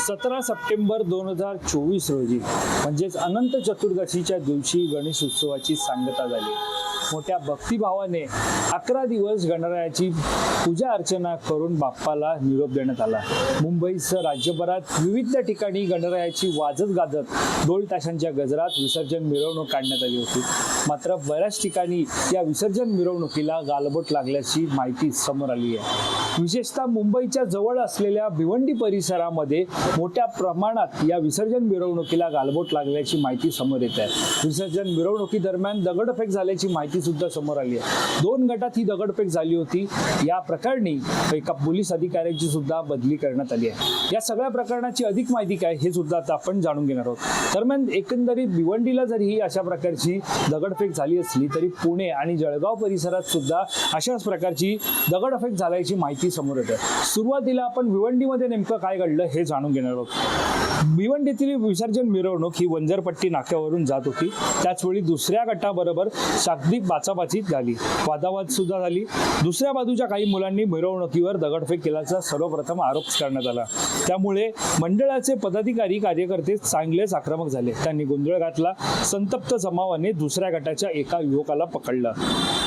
सतरा सप्टेंबर दोन हजार चोवीस रोजी म्हणजेच अनंत चतुर्दशीच्या दिवशी गणेश उत्सवाची सांगता झाली. मोठ्या भक्तिभावाने अकरा दिवस गणरायाची पूजा अर्चना करून बाप्पाला निरोप देण्यात आला. मुंबईसह राज्यभरात विविध ठिकाणी गणरायाची वाजत गाजत ढोल ताशांच्या गजरात विसर्जन मिरवणूक काढण्यात आली होती. मात्र बऱ्याच ठिकाणी या विसर्जन मिरवणुकीला गालबोट लागल्याची माहिती समोर आली आहे. विशेषतः मुंबईच्या जवळ असलेल्या भिवंडी परिसरामध्ये मोठ्या प्रमाणात या विसर्जन मिरवणुकीला गालबोट लागल्याची माहिती समोर येत आहे. विसर्जन मिरवणुकीदरम्यान दगडफेक झाल्याची माहिती सुद्धा समोर आली आहे. दोन गटात ही दगडफेक झाली होती. या प्रकरणी एका पोलीस अधिकाऱ्याची सुद्धा बदली करण्यात आली आहे. या सगळ्या प्रकरणाची अधिक माहिती काय हे सुद्धा आता आपण जाणून घेणार आहोत. दरम्यान एकंदरीत भिवंडीला जरी ही अशा प्रकारची दगडफेक झाली असली तरी पुणे आणि जळगाव परिसरात सुद्धा अशाच प्रकारची दगडफेक झाल्याची माहिती समोर येते सुरुवातीला आपण भिवंडीमध्ये नेमकं काय घडलं हे जाणून घेणार आहोत. भिवंडीतील विसर्जन मिरवणूक ही वंजरपट्टी नाक्यावरून जात होती. त्याचवेळी दुसऱ्या गटाबरोबर शाब्दिक बाचाबाची झाली. वादावाद सुद्धा झाली. दुसऱ्या बाजूच्या काही मुलांनी मिरवणुकीवर दगडफेक केल्याचा सर्वप्रथम आरोप करण्यात आला. त्यामुळे मंडळाचे पदाधिकारी कार्यकर्ते चांगलेच आक्रमक झाले. त्यांनी गोंधळ घातला. संतप्त जमावाने दुसऱ्या गटाच्या एका युवकाला पकडलं.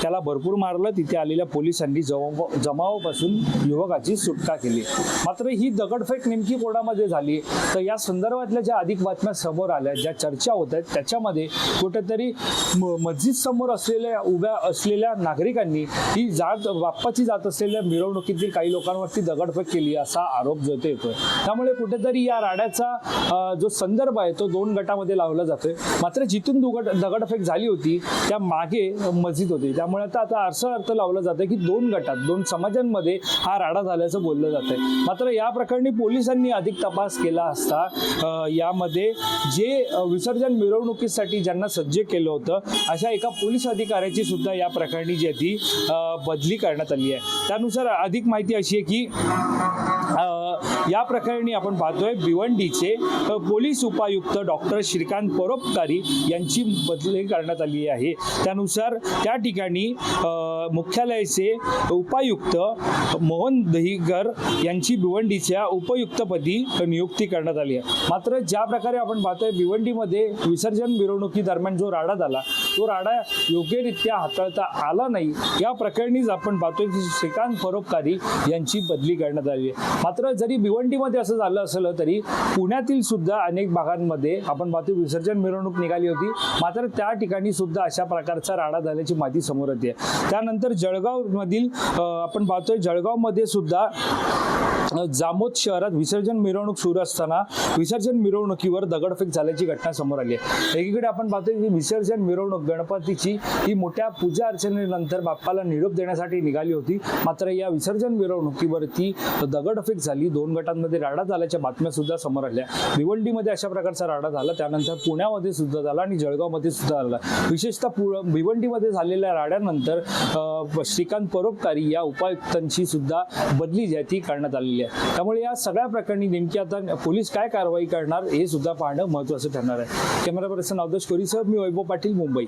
त्याला भरपूर मारलं. तिथे आलेल्या पोलिसांनी जमाव जमावापासून युवकाची सुटका केली. मात्र ही दगडफेक नेमकी कोणामध्ये झाली. तर या संदर्भातल्या ज्या अधिक बातम्या समोर आल्या ज्या चर्चा होत आहेत त्याच्यामध्ये कुठेतरी म- मस्जिद समोर असलेल्या उभ्या असलेल्या नागरिकांनी ही जात बाप्पाची जात असलेल्या मिरवणुकीतील काही लोकांवरती दगडफेक केली असा आरोप जो ते येतोय. त्यामुळे कुठेतरी या राड्याचा जो संदर्भ आहे तो दोन गटामध्ये लावला जातोय. मात्र जिथून दुगड दगडफेक झाली होती त्या मागे मस्जिद होती. त्यामुळे आता आता असा अर्थ लावला जातोय की दोन गटात दोन समाजांमध्ये हा राडा झाल्याचं बोललं जातंय. मात्र या प्रकरणी पोलिसांनी अधिक तपास केला असता यामध्ये जे विसर्जन मिरवणुकीसाठी ज्यांना सज्ज केलं होतं अशा एका पोलीस अधिकाऱ्याची सुद्धा या प्रकरणी जी आहे ती बदली करण्यात आली आहे. त्यानुसार अधिक माहिती अशी आहे की या प्रकरणी आपण पाहतोय भिवंडीचे पोलीस उपायुक्त डॉक्टर श्रीकांत परोपकारी यांची बदली करण्यात आली आहे. त्यानुसार त्या ठिकाणी मुख्यालयाचे उपायुक्त मोहन दहिगर यांची भिवंडीच्या उपयुक्तपदी नियुक्ती करण्यात आली आहे. मात्र ज्या प्रकारे आपण पाहतोय भिवंडीमध्ये विसर्जन मिरवणुकी दरम्यान जो राडा झाला तो राडा योग्यरित्या हाताळता आला नाही. या प्रकरणीच आपण पाहतोय की श्रीकांत परोपकारी यांची बदली करण्यात आली आहे. मात्र जरी भिवंडीमध्ये असं झालं असलं तरी पुण्यातील सुद्धा अनेक भागांमध्ये आपण पाहतो विसर्जन मिरवणूक निघाली होती. मात्र त्या ठिकाणी सुद्धा अशा प्रकारचा राडा झाल्याची माहिती समोर येते. त्यानंतर जळगावमधील अं, आपण पाहतोय जळगावमध्ये सुद्धा जामोद शहरात विसर्जन मिरवणूक सुरू असताना विसर्जन मिरवणुकीवर दगडफेक झाल्याची घटना समोर आली आहे. एकीकडे आपण पाहतोय की विसर्जन मिरवणूक गणपतीची ही मोठ्या पूजा अर्चनेनंतर बाप्पाला निरोप देण्यासाठी निघाली होती. मात्र या विसर्जन मिरवणुकीवरती दगडफेक झाली. दोन गटांमध्ये राडा झाल्याच्या बातम्या सुद्धा समोर आल्या. भिवंडीमध्ये अशा प्रकारचा राडा झाला. त्यानंतर पुण्यामध्ये सुद्धा झाला आणि जळगावमध्ये सुद्धा झाला. विशेषतः पु भिवंडीमध्ये झालेल्या राड्यानंतर श्रीकांत परोपकारी या उपायुक्तांची सुद्धा बदली जी आहे ती करण्यात आलेली आहे. त्यामुळे या सगळ्या प्रकरणी नेमकी आता पोलीस काय कारवाई करणार हे सुद्धा पाहणं महत्वाचं ठरणार आहे. कॅमेरा पर्सन अवधेश कोरीसह मी वैभव पाटील मुंबई.